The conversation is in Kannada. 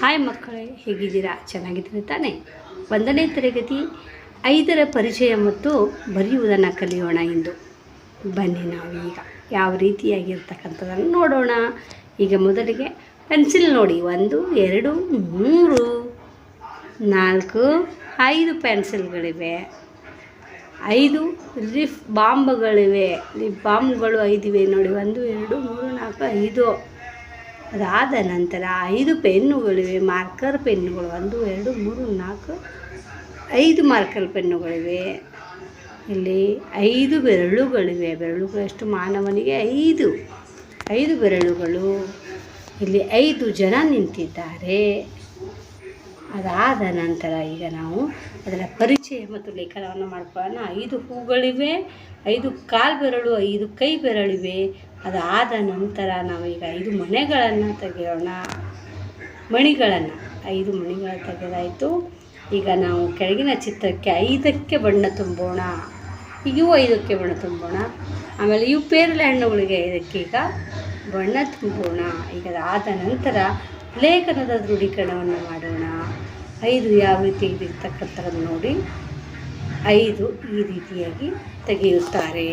ಹಾಯ್ ಮಕ್ಕಳೇ, ಹೇಗಿದ್ದೀರಾ? ಚೆನ್ನಾಗಿದ್ದೀರಿ ತಾನೇ? ಒಂದನೇ ತರಗತಿ ಐದರ ಪರಿಚಯ ಮತ್ತು ಬರೆಯುವುದನ್ನು ಕಲಿಯೋಣ ಎಂದು ಬನ್ನಿ ನಾವು ಈಗ ಯಾವ ರೀತಿಯಾಗಿರ್ತಕ್ಕಂಥದ್ದನ್ನು ನೋಡೋಣ. ಈಗ ಮೊದಲಿಗೆ ಪೆನ್ಸಿಲ್ ನೋಡಿ. ಒಂದು, ಎರಡು, ಮೂರು, ನಾಲ್ಕು, ಐದು ಪೆನ್ಸಿಲ್ಗಳಿವೆ. ಐದು ಲಿಫ್ ಬಾಂಬ್ಗಳಿವೆ. ಲಿಫ್ ಬಾಂಬ್ಗಳು ಐದಿವೆ ನೋಡಿ. ಒಂದು, ಎರಡು, ಮೂರು, ನಾಲ್ಕು, ಐದು. ಅದಾದ ನಂತರ ಐದು ಪೆನ್ನುಗಳಿವೆ, ಮಾರ್ಕರ್ ಪೆನ್ನುಗಳು ಒಂದು, ಎರಡು, ಮೂರು, ನಾಲ್ಕು, ಐದು ಮಾರ್ಕರ್ ಪೆನ್ನುಗಳಿವೆ. ಇಲ್ಲಿ ಐದು ಬೆರಳುಗಳಿವೆ. ಬೆರಳುಗಳು ಎಷ್ಟು ಮಾನವನಿಗೆ? ಐದು. ಐದು ಬೆರಳುಗಳು. ಇಲ್ಲಿ ಐದು ಜನ ನಿಂತಿದ್ದಾರೆ. ಅದಾದ ನಂತರ ಈಗ ನಾವು ಅದರ ಪರಿಚಯ ಮತ್ತು ಲೇಖನವನ್ನು ಮಾಡ್ಕೊಳ್ಳೋಣ. ಐದು ಹೂಗಳಿವೆ, ಐದು ಕಾಲು ಬೆರಳು ಐದು ಕೈ ಬೆರಳಿವೆ ಅದಾದ ನಂತರ ನಾವು ಈಗ ಐದು ಮನೆಗಳನ್ನು ತೆಗೆಯೋಣ. ಮಣಿಗಳನ್ನು ಐದು ಮಣಿಗಳು ತೆಗೆದಾಯಿತು. ಈಗ ನಾವು ಕೆಳಗಿನ ಚಿತ್ರಕ್ಕೆ ಐದಕ್ಕೆ ಬಣ್ಣ ತುಂಬೋಣ. ಇವು ಐದಕ್ಕೆ ಬಣ್ಣ ತುಂಬೋಣ. ಆಮೇಲೆ ಇವು ಪೇರಲೆ ಹಣ್ಣುಗಳಿಗೆ ಇದಕ್ಕೆ ಈಗ ಬಣ್ಣ ತುಂಬೋಣ. ಈಗ ಅದಾದ ನಂತರ ಲೇಖನದ ದೃಢೀಕರಣವನ್ನು ಮಾಡೋಣ. ಐದು ಯಾವ ರೀತಿ ಇದಿರ್ತಕ್ಕಂಥದ್ದು ನೋಡಿ. ಐದು ಈ ರೀತಿಯಾಗಿ ತೆಗೆಯುತ್ತಾರೆ.